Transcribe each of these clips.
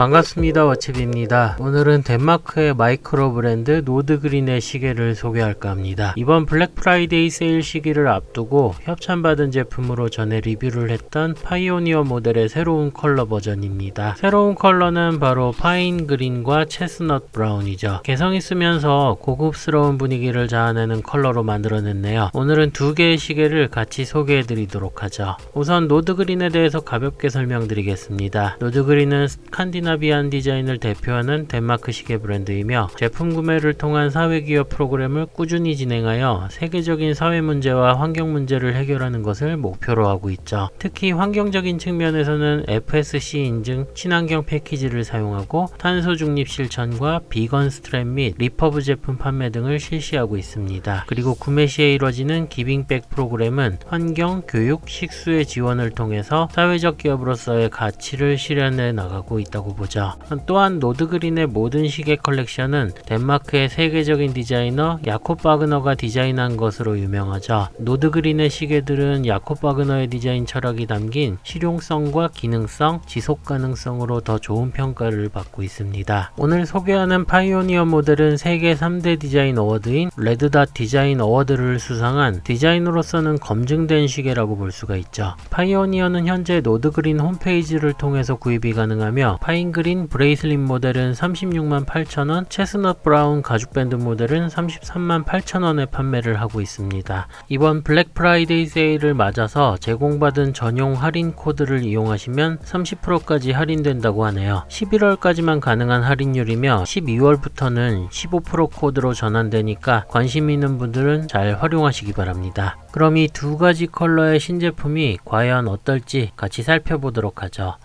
반갑습니다 워치비입니다. 오늘은 덴마크의 마이크로 브랜드 노드그린의 시계를 소개할까 합니다. 이번 블랙 프라이데이 세일 시기를 앞두고 협찬받은 제품으로 전에 리뷰를 했던 파이오니어 모델의 새로운 컬러 버전입니다. 새로운 컬러는 바로 파인 그린과 체스넛 브라운이죠. 개성 있으면서 고급스러운 분위기를 자아내는 컬러로 만들어냈네요. 오늘은 두 개의 시계를 같이 소개해 드리도록 하죠. 우선 노드그린에 대해서 가볍게 설명드리겠습니다. 노드그린은 스칸디나 비안 디자인을 대표하는 덴마크 시계 브랜드이며 제품 구매를 통한 사회기업 프로그램을 꾸준히 진행하여 세계적인 사회 문제와 환경 문제를 해결하는 것을 목표로 하고 있죠. 특히 환경적인 측면에서는 FSC 인증 친환경 패키지를 사용하고 탄소 중립 실천과 비건 스트랩 및 리퍼브 제품 판매 등을 실시하고 있습니다. 그리고 구매 시에 이루어지는 기빙백 프로그램은 환경, 교육, 식수의 지원을 통해서 사회적 기업으로서의 가치를 실현해 나가고 있다고 보죠. 또한 노드그린의 모든 시계 컬렉션은 덴마크의 세계적인 디자이너 야코 바그너가 디자인한 것으로 유명하죠. 노드그린의 시계들은 야코 바그너의 디자인 철학이 담긴 실용성과 기능성, 지속 가능성으로 더 좋은 평가를 받고 있습니다. 오늘 소개하는 파이오니어 모델은 세계 3대 디자인 어워드인 레드닷 디자인 어워드를 수상한 디자인으로서는 검증된 시계라고 볼 수가 있죠. 파이오니어는 현재 노드그린 홈페이지를 통해서 구입이 가능하며 파인 그린 브레이슬릿 모델은 36만 8천원, 체스넛 브라운 가죽밴드 모델은 33만 8천원에 판매를 하고 있습니다. 이번 블랙 프라이데이 세일을 맞아서 제공받은 전용 할인 코드를 이용하시면 30%까지 할인된다고 하네요. 11월까지만 가능한 할인율이며 12월부터는 15% 코드로 전환되니까 관심 있는 분들은 잘 활용하시기 바랍니다. 그럼 이 두 가지 컬러의 신제품이 과연 어떨지 같이 살펴보도록 하죠.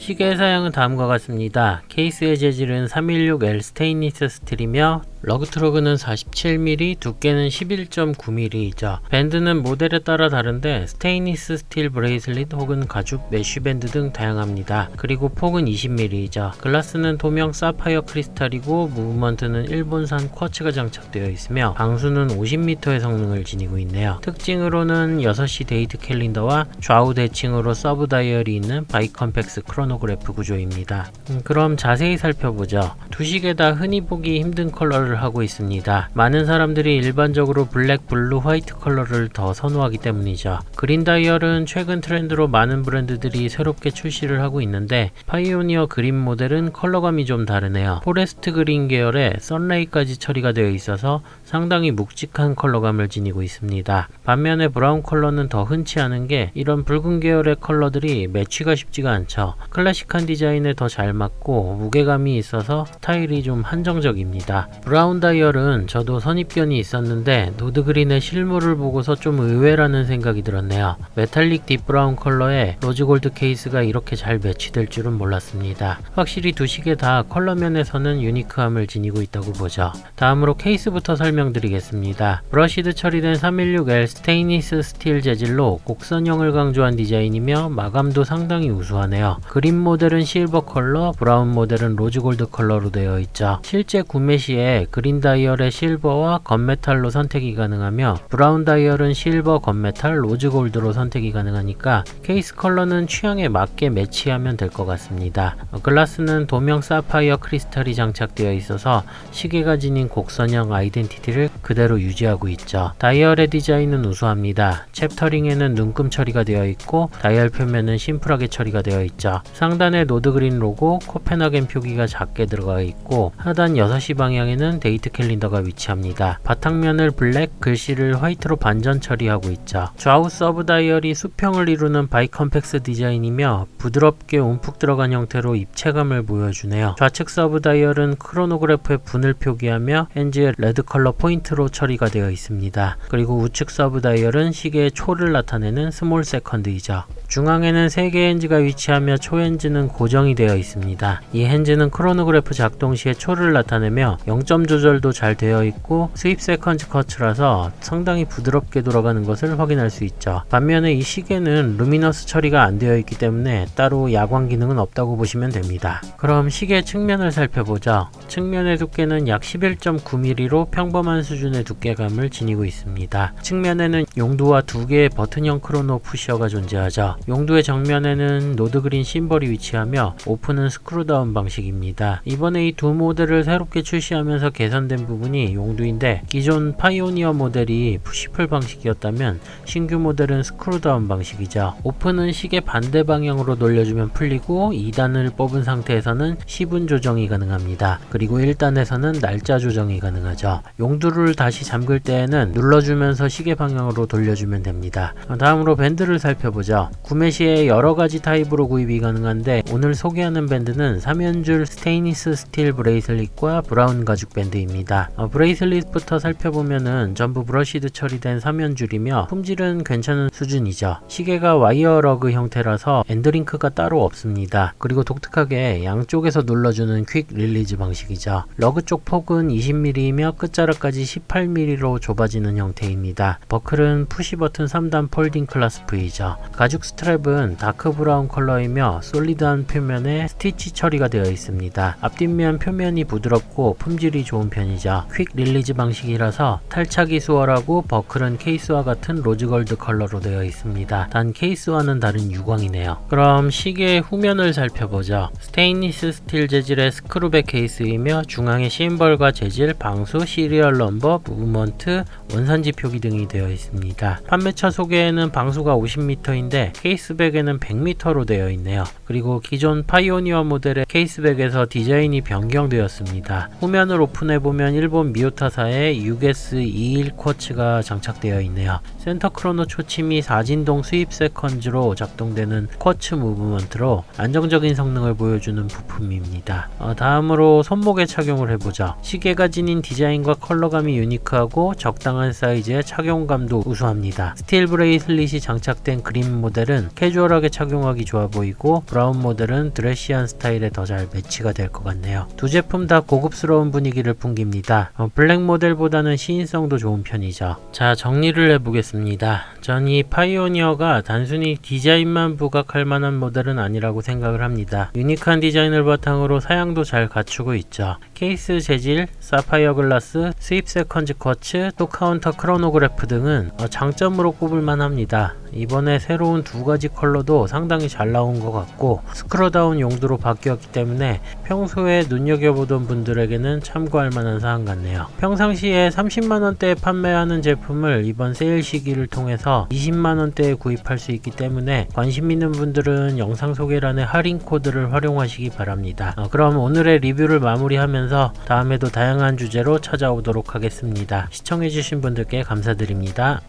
시계 사양은 다음과 같습니다. 케이스의 재질은 316L 스테인리스 스틸이며 러그트로그는 47mm, 두께는 11.9mm이죠. 밴드는 모델에 따라 다른데 스테인리스 스틸 브레이슬릿 혹은 가죽 메쉬 밴드 등 다양합니다. 그리고 폭은 20mm이죠. 글라스는 도명 사파이어 크리스탈이고 무브먼트는 일본산 쿼츠가 장착되어 있으며 방수는 50m의 성능을 지니고 있네요. 특징으로는 6시 데이트 캘린더와 좌우 대칭으로 서브 다이얼이 있는 바이컴팩스 크로노그래프 구조입니다. 음, 그럼 자세히 살펴보죠. 두 시계 다 흔히 보기 힘든 컬러를 하고 있습니다. 많은 사람들이 일반적으로 블랙, 블루, 화이트 컬러를 더 선호하기 때문이죠. 그린 다이얼은 최근 트렌드로 많은 브랜드들이 새롭게 출시를 하고 있는데 파이오니어 그린 모델은 컬러감이 좀 다르네요. 포레스트 그린 계열의 썬레이까지 처리가 되어 있어서 상당히 묵직한 컬러감을 지니고 있습니다. 반면에 브라운 컬러는 더 흔치 않은 게 이런 붉은 계열의 컬러들이 매치가 쉽지가 않죠. 클래식한 디자인에 더 잘 맞고 무게감이 있어서 스타일이 좀 한정적입니다. 브라운 다이얼은 저도 선입견이 있었는데 노드그린의 실물을 보고서 좀 의외라는 생각이 들었네요. 메탈릭 딥브라운 컬러에 로즈골드 케이스가 이렇게 잘 매치될 줄은 몰랐습니다. 확실히 두 시계 다 컬러 면에서는 유니크함을 지니고 있다고 보죠. 다음으로 케이스부터 설명드리겠습니다. 브러시드 처리된 316L 스테인리스 스틸 재질로 곡선형을 강조한 디자인이며 마감도 상당히 우수하네요. 그린 모델은 실버 컬러, 브라운 모델은 로즈골드 컬러로 되어 있죠. 실제 구매 시에 그린 다이얼의 실버와 건메탈로 선택이 가능하며 브라운 다이얼은 실버, 건메탈, 로즈 골드로 선택이 가능하니까 케이스 컬러는 취향에 맞게 매치하면 될 것 같습니다. 어, 글라스는 도명 사파이어 크리스탈이 장착되어 있어서 시계가 지닌 곡선형 아이덴티티를 그대로 유지하고 있죠. 다이얼의 디자인은 우수합니다. 챕터링에는 눈금 처리가 되어 있고 다이얼 표면은 심플하게 처리가 되어 있죠. 상단에 노드그린 로고, 코펜하겐 표기가 작게 들어가 있고 하단 6시 방향에는 데이트 캘린더가 위치합니다. 바탕면을 블랙, 글씨를 화이트로 반전 처리하고 있죠. 좌우 서브 다이얼이 수평을 이루는 바이컴팩스 디자인이며 부드럽게 움푹 들어간 형태로 입체감을 보여주네요. 좌측 서브 다이얼은 크로노그래프의 분을 표기하며 엔즈의 레드 컬러 포인트로 처리가 되어 있습니다. 그리고 우측 서브 다이얼은 시계의 초를 나타내는 스몰 세컨드이죠. 중앙에는 3개의 핸즈가 위치하며 초핸즈는 고정이 되어 있습니다. 이 핸즈는 크로노그래프 작동 시에 초를 나타내며 0점 조절도 잘 되어 있고 스윕 세컨즈 커츠라서 상당히 부드럽게 돌아가는 것을 확인할 수 있죠. 반면에 이 시계는 루미너스 처리가 안 되어 있기 때문에 따로 야광 기능은 없다고 보시면 됩니다. 그럼 시계 측면을 살펴보죠. 측면의 두께는 약 11.9mm로 평범한 수준의 두께감을 지니고 있습니다. 측면에는 용두와 두 개의 버튼형 크로노 푸셔가 존재하죠. 용두의 정면에는 노드 그린 심벌이 위치하며 오픈은 스크루다운 방식입니다. 이번에 이 두 모델을 새롭게 출시하면서 개선된 부분이 용두인데 기존 파이오니어 모델이 푸시풀 방식이었다면 신규 모델은 스크루다운 방식이죠. 오픈은 시계 반대 방향으로 돌려주면 풀리고 2단을 뽑은 상태에서는 시분 조정이 가능합니다. 그리고 1단에서는 날짜 조정이 가능하죠. 용두를 다시 잠글 때에는 눌러주면서 시계 방향으로 돌려주면 됩니다. 다음으로 밴드를 살펴보죠. 구매 시에 여러 가지 타입으로 구입이 가능한데 오늘 소개하는 밴드는 3연줄 스테인리스 스틸 브레이슬릿과 브라운 가죽 밴드 입니다. 어, 브레이슬릿부터 살펴보면은 전부 브러시드 처리된 3연줄이며 품질은 괜찮은 수준이죠. 시계가 와이어 러그 형태라서 엔드링크가 따로 없습니다. 그리고 독특하게 양쪽에서 눌러주는 퀵 릴리즈 방식이죠. 러그 쪽 폭은 20mm이며 끝자락까지 18mm로 좁아지는 형태입니다. 버클은 푸시 버튼 3단 폴딩 클라스프이죠. 가죽 스트랩은 다크 브라운 컬러이며 솔리드한 표면에 스티치 처리가 되어 있습니다. 앞뒷면 표면이 부드럽고 품질이 좋은 편이죠. 퀵 릴리즈 방식이라서 탈착이 수월하고 버클은 케이스와 같은 로즈골드 컬러로 되어 있습니다. 단 케이스와는 다른 유광이네요. 그럼 시계의 후면을 살펴보죠. 스테인리스 스틸 재질의 스크루백 케이스이며 중앙에 심벌과 재질, 방수, 시리얼 넘버, 무브먼트, 원산지 표기 등이 되어 있습니다. 판매처 소개에는 방수가 50m인데 케이스백에는 100m로 되어 있네요. 그리고 기존 파이오니어 모델의 케이스백에서 디자인이 변경되었습니다. 후면을 오픈해 보면 일본 미오타사의 6S21 쿼츠가 장착되어 있네요. 센터 크로노 초침이 4진동 수입 세컨즈로 작동되는 쿼츠 무브먼트로 안정적인 성능을 보여주는 부품입니다. 어, 다음으로 손목에 착용을 해보죠. 시계가 지닌 디자인과 컬러감이 유니크하고 적당한 사이즈에 착용감도 우수합니다. 스틸 브레이슬릿이 장착된 그린 모델은 캐주얼하게 착용하기 좋아 보이고 브라운 모델은 드레시한 스타일에 더 잘 매치가 될 것 같네요. 두 제품 다 고급스러운 분위기를 풍깁니다. 어, 블랙 모델보다는 시인성도 좋은 편이죠. 자 정리를 해보겠습니다. 전 이 파이오니어가 단순히 디자인만 부각할 만한 모델은 아니라고 생각을 합니다. 유니크한 디자인을 바탕으로 사양도 잘 갖추고 있죠. 케이스 재질, 사파이어 글라스, 스윕 세컨즈 쿼츠, 또 카운터 크로노그래프 등은 어, 장점으로 꼽을 만합니다. 이번에 새로운 두 가지 컬러도 상당히 잘 나온 것 같고 스크롤다운 용도로 바뀌었기 때문에 평소에 눈여겨보던 분들에게는 참고할 만한 사항 같네요. 평상시에 30만원대에 판매하는 제품을 이번 세일 시기를 통해서 20만원대에 구입할 수 있기 때문에 관심 있는 분들은 영상 소개란의 할인 코드를 활용하시기 바랍니다. 어, 그럼 오늘의 리뷰를 마무리하면서 다음에도 다양한 주제로 찾아오도록 하겠습니다. 시청해주신 분들께 감사드립니다.